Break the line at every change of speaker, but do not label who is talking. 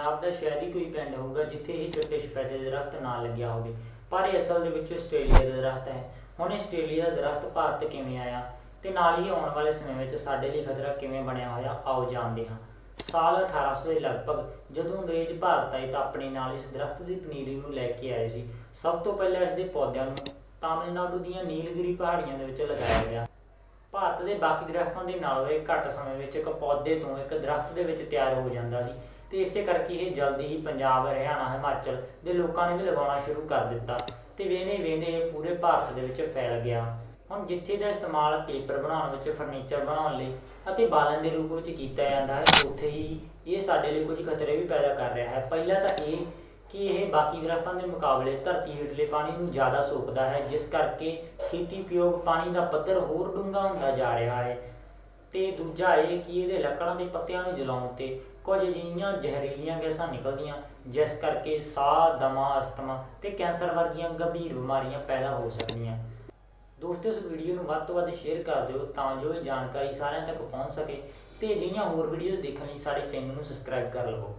ਪੰਜਾਬ ਦਾ ਸ਼ਾਇਦ ਹੀ ਕੋਈ ਪਿੰਡ ਹੋਊਗਾ ਜਿੱਥੇ ਇਹ ਚਿੱਟੇ ਸਫੈਦੇ ਦੇ ਦਰਖਤ ਨਾ ਲੱਗਿਆ ਹੋਵੇ। ਪਰ ਇਹ ਅਸਲ ਦੇ ਵਿੱਚ ਆਸਟ੍ਰੇਲੀਆ ਦਾ ਦਰਖਤ ਹੈ। ਹੁਣ ਆਸਟ੍ਰੇਲੀਆ ਦਾ ਦਰਖਤ ਭਾਰਤ ਕਿਵੇਂ ਆਇਆ? ਤੇ ਨਾਲ ਹੀ ਆਉਣ ਵਾਲੇ ਸਮੇਂ ਵਿੱਚ ਸਾਡੇ ਲਈ ਖਤਰਾ ਕਿਵੇਂ ਬਣਿਆ ਹੋਇਆ? ਆਓ ਜਾਣਦੇ ਹਾਂ। ਸਾਲ 1800 ਦੇ ਲਗਭਗ ਜਦੋਂ ਅੰਗਰੇਜ਼ ਭਾਰਤ ਆਏ ਤਾਂ ਆਪਣੇ ਨਾਲ ਇਸ ਦਰਖਤ ਦੀ ਪਨੀਰੀ ਨੂੰ ਲੈ ਕੇ ਆਏ ਸੀ। ਸਭ ਤੋਂ ਪਹਿਲਾਂ ਇਸ ਦੇ ਪੌਦਿਆਂ ਨੂੰ ਤਾਮਿਲਨਾਡੂ ਦੀਆਂ ਨੀਲਗਿਰੀ ਪਹਾੜੀਆਂ ਦੇ ਵਿੱਚ ਲਗਾਇਆ ਗਿਆ। ਭਾਰਤ ਦੇ ਬਾਕੀ ਦਰਖਤਾਂ ਦੇ ਨਾਲੋਂ ਇਹ ਘੱਟ ਸਮੇਂ ਵਿੱਚ ਇੱਕ ਪੌਦੇ ਤੋਂ ਇੱਕ ਦਰਖਤ ਦੇ ਵਿੱਚ ਤਿਆਰ ਹੋ ਜਾਂਦਾ ਸੀ। ਤੇ ਇਸੇ ਕਰਕੇ ਇਹ ਜਲਦੀ ਹੀ ਪੰਜਾਬ, ਹਰਿਆਣਾ, ਹਿਮਾਚਲ ਦੇ ਲੋਕਾਂ ਨੇ ਵੀ ਲਗਾਉਣਾ ਸ਼ੁਰੂ ਕਰ ਦਿੱਤਾ ਤੇ ਵੇਨੇ ਵੇਨੇ ਇਹ ਪੂਰੇ ਭਾਰਤ ਦੇ ਵਿੱਚ ਫੈਲ ਗਿਆ। ਹੁਣ ਜਿੱਥੇ ਦਾ ਇਸਤੇਮਾਲ ਪੇਪਰ ਬਣਾਉਣ ਵਿੱਚ, ਫਰਨੀਚਰ ਬਣਾਉਣ ਲਈ ਅਤੇ ਬਾਲਣ ਦੇ ਰੂਪ ਵਿੱਚ ਕੀਤਾ ਜਾਂਦਾ ਹੈ ਉੱਥੇ ਹੀ ਇਹ ਸਾਡੇ ਲਈ ਕੁਝ ਖਤਰੇ ਵੀ ਪੈਦਾ ਕਰ ਰਿਹਾ ਹੈ। ਪਹਿਲਾ ਤਾਂ ਇਹ ਕਿ ਇਹ ਬਾਕੀ ਦਰਖਤਾਂ ਦੇ ਮੁਕਾਬਲੇ ਧਰਤੀ ਹੇਠਲੇ ਪਾਣੀ ਨੂੰ ਜ਼ਿਆਦਾ ਸੋਖਦਾ ਹੈ, ਜਿਸ ਕਰਕੇ ਖੇਤੀ ਉਪਯੋਗ ਪਾਣੀ ਦਾ ਪੱਧਰ ਹੋਰ ਡੂੰਘਾ ਹੁੰਦਾ ਜਾ ਰਿਹਾ ਹੈ। ਤੇ ਦੂਜਾ ਇਹ ਕਿ ਇਹਦੇ ਲੱਕੜਾਂ ਦੇ ਪੱਤਿਆਂ ਨੂੰ ਜਲਾਉਣ ਤੇ ਕੁਝ ਅਜਿਹੀਆਂ ਜ਼ਹਿਰੀਲੀਆਂ ਗੈਸਾਂ ਨਿਕਲਦੀਆਂ, ਜਿਸ ਕਰਕੇ ਸਾਹ, ਦਮਾ, ਅਸਥਮਾ ਤੇ ਕੈਂਸਰ ਵਰਗੀਆਂ ਗੰਭੀਰ ਬਿਮਾਰੀਆਂ ਪੈਦਾ ਹੋ ਸਕਦੀਆਂ। ਦੋਸਤੋ, ਇਸ ਵੀਡੀਓ ਨੂੰ ਵੱਧ ਤੋਂ ਵੱਧ ਸ਼ੇਅਰ ਕਰ ਦਿਓ ਤਾਂ ਜੋ ਇਹ ਜਾਣਕਾਰੀ ਸਾਰਿਆਂ ਤੱਕ ਪਹੁੰਚ ਸਕੇ ਤੇ ਅਜਿਹੀਆਂ ਹੋਰ ਵੀਡੀਓਜ਼ ਦੇਖਣ ਲਈ ਸਾਡੇ ਚੈਨਲ ਨੂੰ ਸਬਸਕ੍ਰਾਈਬ ਕਰ ਲਵੋ।